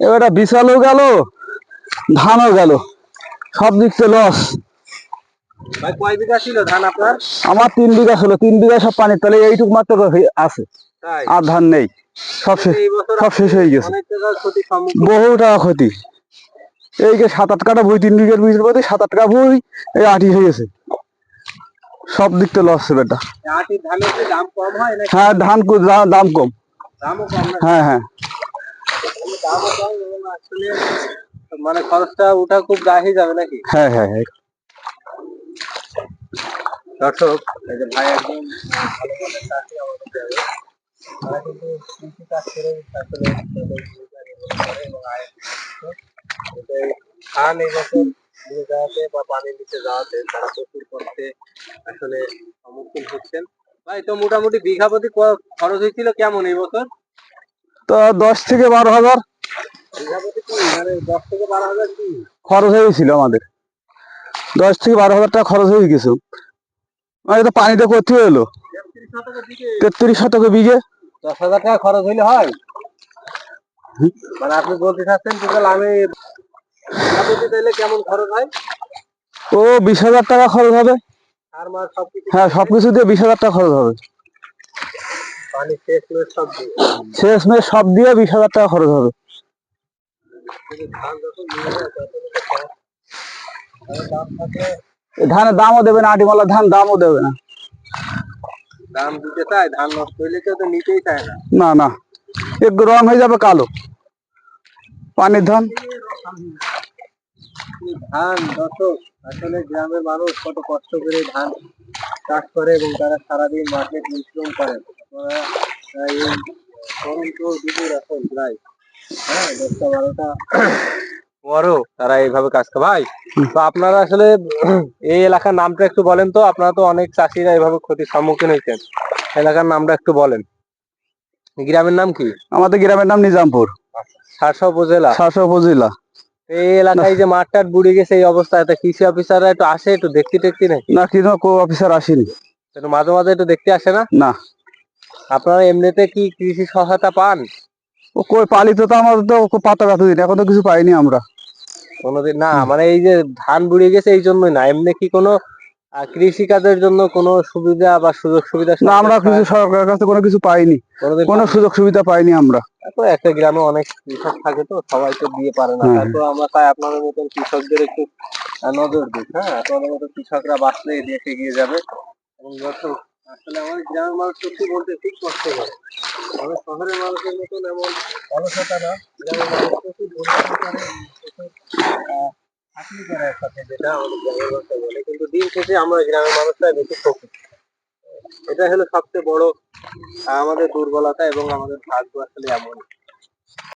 এবারে বিশালও গেল ধানও গেল। সব দিক থেকে লস আমার তিন বিঘা ছিল তিন বিঘা সব পানির তলে এইটুক মাত্র আছে। আর ধান নেই। সব শেষ সব শেষ হয়ে গেছে। বহু টাকা ক্ষতি। এই যে সাত আট কাটা বই তিন বিঘের বীজের প্রতি সাত আট কাটা বই এই আটি হয়ে গেছে। সব দিক থেকে লস ছিল এটা হয় ধান দাম কম। হ্যাঁ হ্যাঁ। দামও কম এবং আসলে মানে খরচটা ওটা খুব গায়ে যাবে নাকি? হ্যাঁ হ্যাঁ হ্যাঁ। দর্শক এই যে ভাই একদম ভালো আমাদের দেবে। তারা কিন্তু কৃষি কাজ করে আসলে ধান এই বছর নিয়ে যাওয়াতে বা পানি নিচে যাওয়াতে তারা প্রচুর কষ্টে আসলে সম্মুখীন হচ্ছেন। ভাই তো মোটামুটি বিঘা প্রতি খরচ হয়েছিল কেমন এই বছর? তো দশ থেকে বারো হাজার খরচ হয়ে গেছিল আমাদের। দশ থেকে বারো হাজার টাকা খরচ হয়ে গেছে। মানে তো পানিতে করতে এলো? তেত্রিশ শতকে বিঘে। দশ হাজার টাকা খরচ হইলে হয়? মানে আপনি বলতে চাচ্ছেন টোটাল আমি কেমন খরচ হয়? ও বিশ হাজার টাকা খরচ হবে। হ্যাঁ সবকিছু দিয়ে বিশ হাজার টাকা খরচ হবে। শেষ মেশ সব দিয়ে মেয়ে সব দিয়ে বিশ হাজার টাকা খরচ হবে। ধানের দামও দেবে না আটিমালা ধান দামও দেবে না। দাম দিতে চায় ধান নষ্ট হইলে কেউ তো নিতেই চায় না। না না। একটু রং হয়ে যাবে কালো। পানির ধান। ধান দর্শক আসলে গ্রামের মানুষ কত কষ্ট করে ধান চাষ করে এবং তারা সারাদিন মাঠে পরিশ্রম করেন আপনারা এই গরম তো দুপুর এখন প্রায় হ্যাঁ দশটা বারোটা বড় তারা এইভাবে কাজ করে। ভাই তো আপনারা আসলে এই এলাকার নামটা একটু বলেন তো আপনারা তো অনেক চাষিরা ক্ষতির সম্মুখীন হয়েছেন। এলাকার নামটা একটু বলেন। গ্রামের নাম কি? আমাদের গ্রামের নাম নিজামপুর। সারসা উপজেলা? উপজেলা। এই এলাকায় যে মাঠ টাট বুড়ে গেছে এই অবস্থায় কৃষি অফিসাররা একটু আসে একটু দেখতে টেকতে নাকি না কিন্তু কো অফিসার আসেনি। মাঝে মাঝে একটু দেখতে আসে না? না। আপনারা এমনিতে কি কৃষি সহায়তা পান? ও কই পালিত তো আমাদের তো পাতা গাছ দিন এখন তো কিছু পাইনি আমরা। কোনোদিন না মানে এই যে ধান বুড়ে গেছে এই জন্যই না এমনি কি কোনো কৃষি কাজের জন্য কোনো সুবিধা বা সুযোগ সুবিধা না আমরা কিছু সরকারের কাছে কোনো কিছু পাইনি কোনো সুযোগ সুবিধা পাইনি আমরা। তো একটা গ্রামে অনেক কৃষক থাকে তো সবাই তো দিয়ে পারে না। তো আমরা তাই আপনাদের মতন কৃষকদের একটু নজর দিই হ্যাঁ? আপনাদের মতো কৃষকরা বাঁচলে দেশ এগিয়ে যাবে। এবং আসলে আমাদের গ্রামের মানুষ সত্যি বলতে ঠিক কষ্ট করে। আমি শহরের মানুষের মতন এমন অলসতা না, গ্রামের মানুষ প্রচুর পরিশ্রম করে প্রচুর করে একসাথে যেটা আমাদের গ্রামের মানুষরা বলে। কিন্তু দিন শেষে আমরা গ্রামের মানুষরা বেশি ঠকি এটা হলো সবচেয়ে বড় আমাদের দুর্বলতা এবং আমাদের ভাগ্য আসলে এমন